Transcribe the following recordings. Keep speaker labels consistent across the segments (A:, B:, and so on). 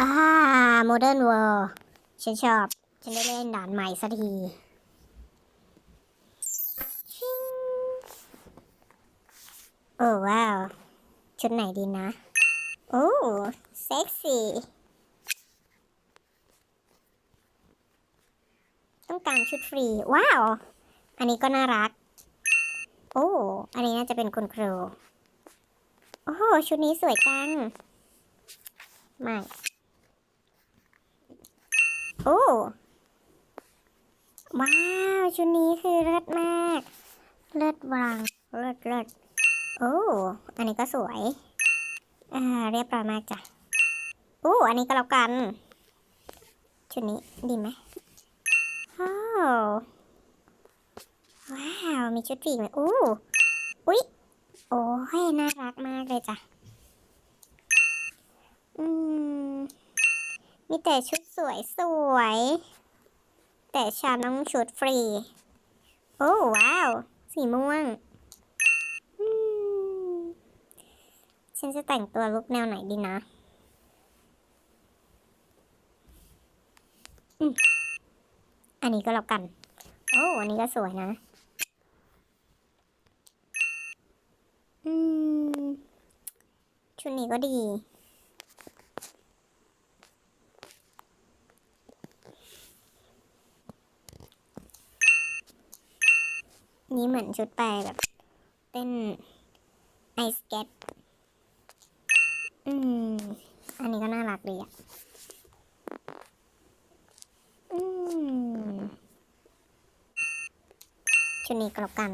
A: อ่าโมเดิร์นเวิลด์ฉันชอบ ฉันได้เล่นด่านใหม่สักทีชิงโอ้ว้าว ชุดไหนดีนะ โอ้เซ็กซี่ ต้องการชุดฟรี ว้าว อันนี้ก็น่ารัก โอ้ อันนี้น่าจะเป็นคุณครู โอ้ ชุดนี้สวยจัง ไม่ โอ้ ว้าว ชุดนี้คือเลิศมาก เลิศวางเลิศเลิศโอ้ อันนี้ก็สวย อ่า เรียบร้อยมากจ้ะโอ้อันนี้ก็แล้วกัน ชุดนี้ดีไหมโอ้ว้าว มีชุดปีกไหมอู้อุ๊ย โอ้ยน่ารักมากเลยจ้ะ อืม มีแต่ชุดสวยสวย แต่ฉันต้องชุดฟรี โอ้ว้าว สีม่วง ฉันจะแต่งตัวลุกแนวไหนดีนะอันนี้ก็แล้วกัน โอ้อันนี้ก็สวยนะ อืม ชุดนี้ก็ดี นี่เหมือนชุดไปแบบเต้นไอสเก็ต อืม อันนี้ก็น่ารักดีอะ อืม ชุดนี้กล้วกัน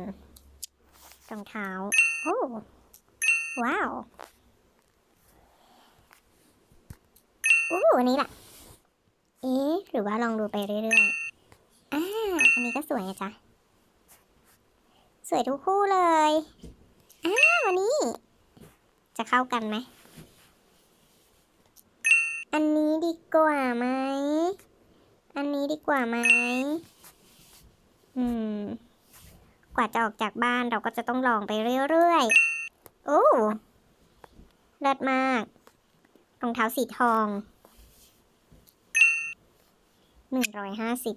A: รองเท้า โอ้ ว้าวอู้อันนี้แหละ เอ๊ะ หรือว่าลองดูไปเรื่อยๆ อ่า อันนี้ก็สวยนะจ๊ะ สวยทุกคู่เลยอ่าวันนี้ จะเข้ากันไหม อันนี้ดีกว่าไหม อันนี้ดีกว่าไหม อืม กว่าจะออกจากบ้านเราก็จะต้องลองไปเรื่อยๆ โอ้เลิศมาก รองเท้าสีทอง หนึ่งร้อยห้าสิบ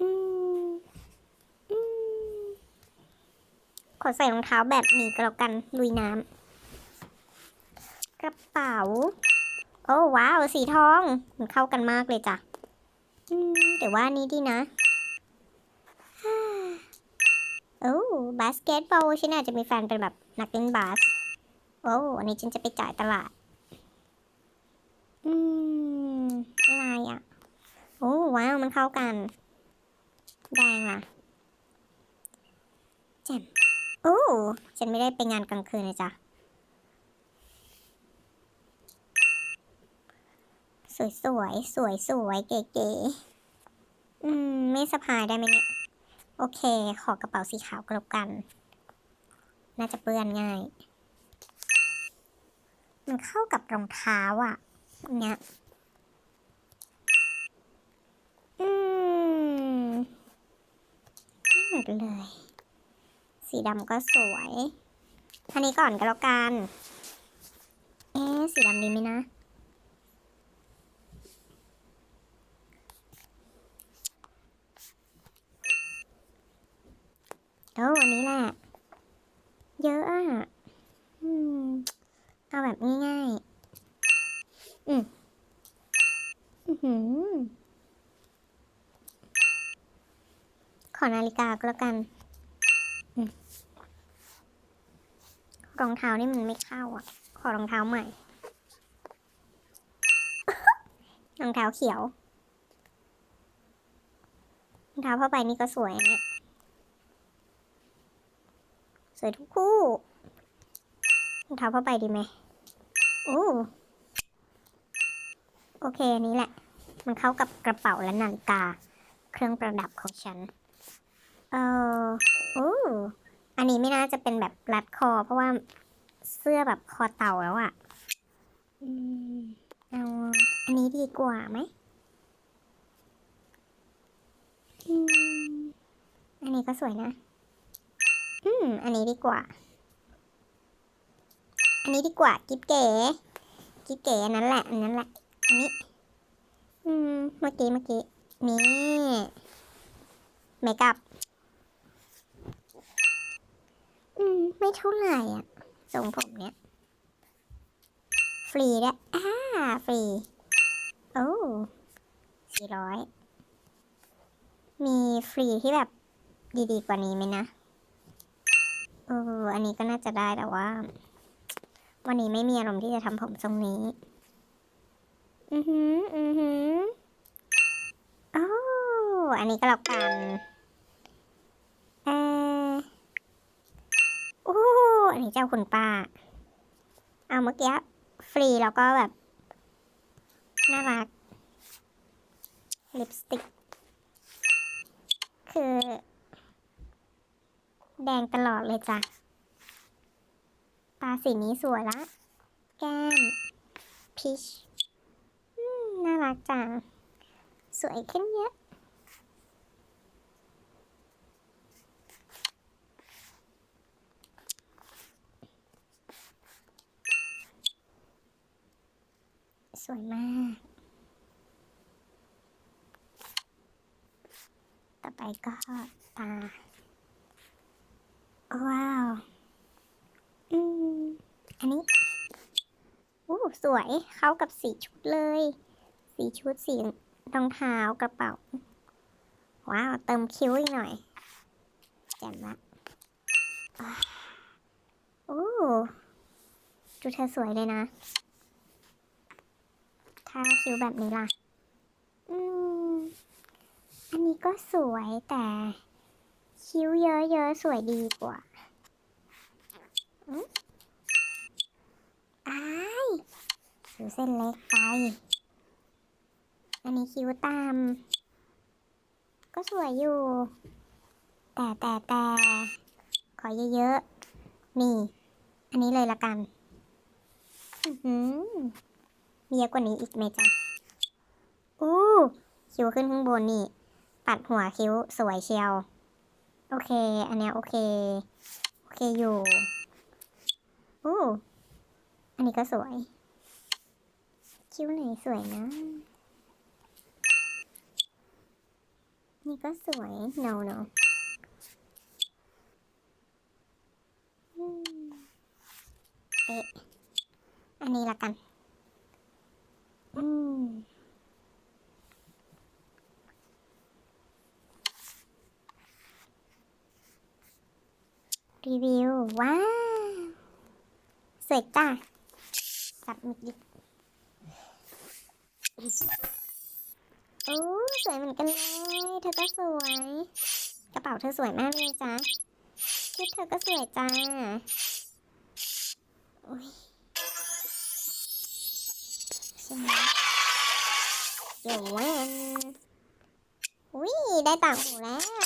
A: อืม อืม ขอใส่รองเท้าแบบนี้ก็แล้วกันลุยน้ำกระเป๋า โอ้ว้าวสีทองมันเข้ากันมากเลยจ้ะแต่ว่านี้ดีนะโอ้บาสเกตบอลฉันอาจจะมีแฟนเป็นแบบนักเล่นบาส โอ้อันนี้ฉันจะไปจ่ายตลาด อืมลายอะ โอ้ว้าวมันเข้ากัน แดงล่ะแจ่ม โอ้ฉันไม่ได้ไปงานกลางคืนนะจ๊ะสวยสวยสวยสวยๆเก๋ๆอืม ไม่สะพายได้ไหมเนี่ย โอเค ขอกระเป๋าสีขาวกล้วกัน น่าจะเปื้อนง่าย มันเข้ากับรองเท้าอะ เนี่ยอืมไม่หมดเลย สีดำก็สวย อันนี้ก่อนก็แล้วกัน เอ๊ะสีดำดีไหมนะ โอ้อันนี้แหละ เยอะอะเอาแบบง่ายๆ อืมอือหือขอนาฬิกาก็แล้วกัน อืม รองเท้านี่มันไม่เข้าอะ ขอรองเท้าใหม่ รองเท้าเขียว รองเท้าผ้าใบนี่ก็สวยนเนี่ย สวยทุกคู่ รองเท้าผ้าใบดีไหมโอ้โอเคนนี้แหละ มันเข้ากับกระเป๋าและนาฬิกา เครื่องประดับของฉัน เออโอ้ อันนี้ไม่น่าจะเป็นแบบรัดคอ เพราะว่าเสื้อแบบคอเต่าแล้วอะ่ะอืมเอาอันนี้ดีกว่าไหมอืมอันนี้ก็สวยนะ อืม อันนี้ดีกว่า อันนี้ดีกว่า กิ๊บเก๋ กิ๊บเก๋นนั้นแหละ อันนั้นแหละ อันนี้ อืม เมื่อกี้ เมื่อกี้ นี่ เมคอัพ อืม ไม่เท่าไหร่อะทรงผมเนี้ย ฟรีด้วยอ่าฟรี โอ้สี่ร้อย มีฟรีที่แบบดีๆกว่านี้ไหมนะเอออันนี้ก็น่าจะได้แต่ว่า วันนี้ไม่มีอารมณ์ที่จะทำผมทรงนี้ อือหือ อือหือ โอ้ อันนี้ก็แล้วกันเออโอ้อันนี้ เจ้าคุณป้า เอาเมื่อกี้ฟรีแล้วก็แบบ น่ารัก ลิปสติก คือ แดงตลอดเลยจ้ะ ตาสีนี้สวยละ แก้ม พีชน่ารักจัง สวยขึ้นเยอะ สวยมาก ต่อไปก็ตา ว้าว อืม อันนี้อู้สวย เข้ากับสีชุดเลย สีชุดสีรองเท้ากระเป๋า ว้าว เติมคิ้วอีกหน่อยแจ่มละอ่าโอ้ดูเธอสวยเลยนะ้าคิ้วแบบนี้ล่ะ อืม อันนี้ก็สวยแต่ คิ้วเยอะๆสวยดีกว่าอืมอ้ายคิ้วเส้นเล็กไป อันนี้คิ้วตาม ก็สวยอยู่ แต่แต่แต่ขอเยอะๆ นี่ อันนี้เลยละกัน อือหือ เยอะกว่านี้อีกไหมจ๊ะ อู้คิ้วขึ้นข้างบนนี่ ปัดหัวคิ้วสวยเชียว โอเค อันนี้โอเค โอเคอยู่อู้อันนี้ก็สวย คิ้วไหนสวยนะ นี่ก็สวย no no อืมเอ๊ะ อันนี้ละกัน อืมรีวิว ว้าว สวยจ้ะจับมิดดิโอ้สวยเหมือนกันเลย เธอก็สวย กระเป๋าเธอสวยมากเลยจ้ะชุดเธอก็สวยจ้า ช่ไหมเดี๋วแวันอุ้ยได้ต่างหูแล้ว